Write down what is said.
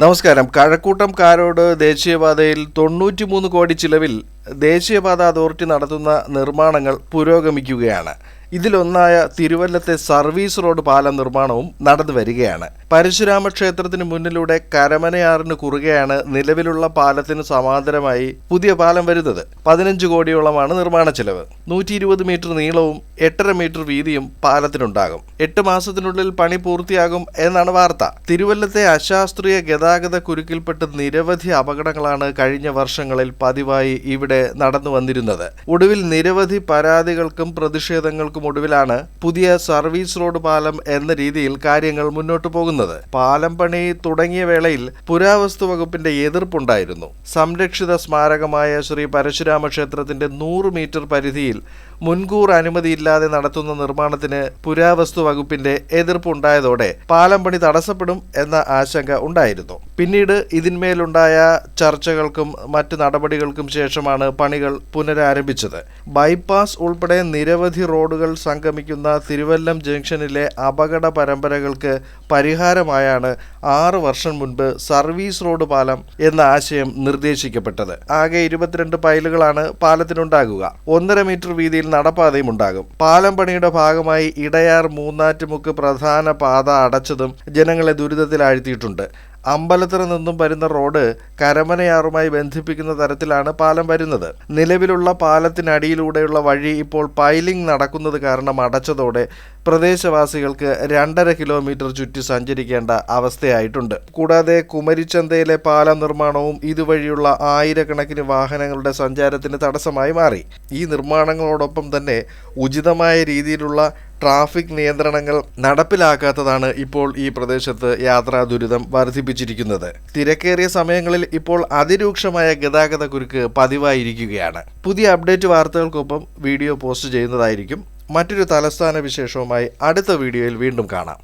നമസ്കാരം. കഴക്കൂട്ടം കാരോട് ദേശീയപാതയിൽ തൊണ്ണൂറ്റിമൂന്ന് കോടി ചിലവിൽ ദേശീയപാത അതോറിറ്റി നടത്തുന്ന നിർമ്മാണങ്ങൾ പുരോഗമിക്കുകയാണ്. ഇതിലൊന്നായ തിരുവല്ലത്തെ സർവീസ് റോഡ് പാലം നിർമ്മാണവും നടന്നു വരികയാണ്. പരശുരാമ ക്ഷേത്രത്തിന് മുന്നിലൂടെ കരമനയാറിന് കുറുകെയാണ് നിലവിലുള്ള പാലത്തിന് സമാന്തരമായി പുതിയ പാലം വരുന്നത്. പതിനഞ്ച് കോടിയോളമാണ് നിർമ്മാണ ചെലവ്. നൂറ്റി ഇരുപത് മീറ്റർ നീളവും എട്ടര മീറ്റർ വീതിയും പാലത്തിനുണ്ടാകും. എട്ട് മാസത്തിനുള്ളിൽ പണി പൂർത്തിയാകും എന്നാണ് വാർത്ത. തിരുവല്ലത്തെ അശാസ്ത്രീയ ഗതാഗത കുരുക്കിൽപ്പെട്ട് നിരവധി അപകടങ്ങളാണ് കഴിഞ്ഞ വർഷങ്ങളിൽ പതിവായി ഇവിടെ നടന്നു വന്നിരുന്നത്. ഒടുവിൽ നിരവധി പരാതികൾക്കും പ്രതിഷേധങ്ങൾക്കും ഒടുവിലാണ് പുതിയ സർവീസ് റോഡ് പാലം എന്ന രീതിയിൽ കാര്യങ്ങൾ മുന്നോട്ടു പോകുന്നത്. പാലം പണി തുടങ്ങിയ വേളയിൽ പുരാവസ്തു വകുപ്പിന്റെ എതിർപ്പുണ്ടായിരുന്നു. സംരക്ഷിത സ്മാരകമായ ശ്രീ പരശുരാമ ക്ഷേത്രത്തിന്റെ നൂറ് മീറ്റർ പരിധിയിൽ മുൻകൂർ അനുമതിയില്ലാതെ നടത്തുന്ന നിർമ്മാണത്തിന് പുരാവസ്തു വകുപ്പിന്റെ എതിർപ്പുണ്ടായതോടെ പാലം പണി തടസ്സപ്പെടും എന്ന ആശങ്ക ഉണ്ടായിരുന്നു. പിന്നീട് ഇതിന്മേലുണ്ടായ ചർച്ചകൾക്കും മറ്റ് നടപടികൾക്കും ശേഷമാണ് പണികൾ പുനരാരംഭിച്ചത്. ബൈപ്പാസ് ഉൾപ്പെടെ നിരവധി റോഡുകൾ സംഗമിക്കുന്ന തിരുവല്ലം ജംഗ്ഷനിലെ അപകട പരമ്പരകൾക്ക് പരിഹാരമായാണ് ആറ് വർഷം മുൻപ് സർവീസ് റോഡ് പാലം എന്ന ആശയം നിർദ്ദേശിക്കപ്പെട്ടത്. ആകെ ഇരുപത്തിരണ്ട് പൈലുകളാണ് പാലത്തിനുണ്ടാകുക. ഒന്നര മീറ്റർ വീതിയിൽ നടപ്പാതയും ഉണ്ടാകും. പാലം പണിയുടെ ഭാഗമായി ഇടയാർ മൂന്നാറ്റുമുക്ക് പ്രധാന പാത അടച്ചതും ജനങ്ങളെ ദുരിതത്തിലാഴ്ത്തിയിട്ടുണ്ട്. അമ്പലത്തറ നിന്നും വരുന്ന റോഡ് കരമനയാറുമായി ബന്ധിപ്പിക്കുന്ന തരത്തിലാണ് പാലം വരുന്നത്. നിലവിലുള്ള പാലത്തിനടിയിലൂടെയുള്ള വഴി ഇപ്പോൾ പൈലിംഗ് നടക്കുന്നത് കാരണം അടച്ചതോടെ പ്രദേശവാസികൾക്ക് രണ്ടര കിലോമീറ്റർ ചുറ്റി സഞ്ചരിക്കേണ്ട അവസ്ഥയായിട്ടുണ്ട്. കൂടാതെ കുമരിച്ചന്തയിലെ പാലം നിർമ്മാണവും ഇതുവഴിയുള്ള ആയിരക്കണക്കിന് വാഹനങ്ങളുടെ സഞ്ചാരത്തിന് തടസ്സമായി മാറി. ഈ നിർമ്മാണങ്ങളോടൊപ്പം തന്നെ ഉചിതമായ രീതിയിലുള്ള ട്രാഫിക് നിയന്ത്രണങ്ങൾ നടപ്പിലാക്കാത്തതാണ് ഇപ്പോൾ ഈ പ്രദേശത്ത് യാത്രാ ദുരിതം വർദ്ധിപ്പിച്ചിരിക്കുന്നത്. തിരക്കേറിയ സമയങ്ങളിൽ ഇപ്പോൾ അതിരൂക്ഷമായ ഗതാഗത കുരുക്ക് പതിവായിരിക്കുകയാണ്. പുതിയ അപ്ഡേറ്റ് വാർത്തകൾക്കൊപ്പം വീഡിയോ പോസ്റ്റ് ചെയ്യുന്നതായിരിക്കും. മറ്റൊരു തലസ്ഥാന വിശേഷവുമായി അടുത്ത വീഡിയോയിൽ വീണ്ടും കാണാം.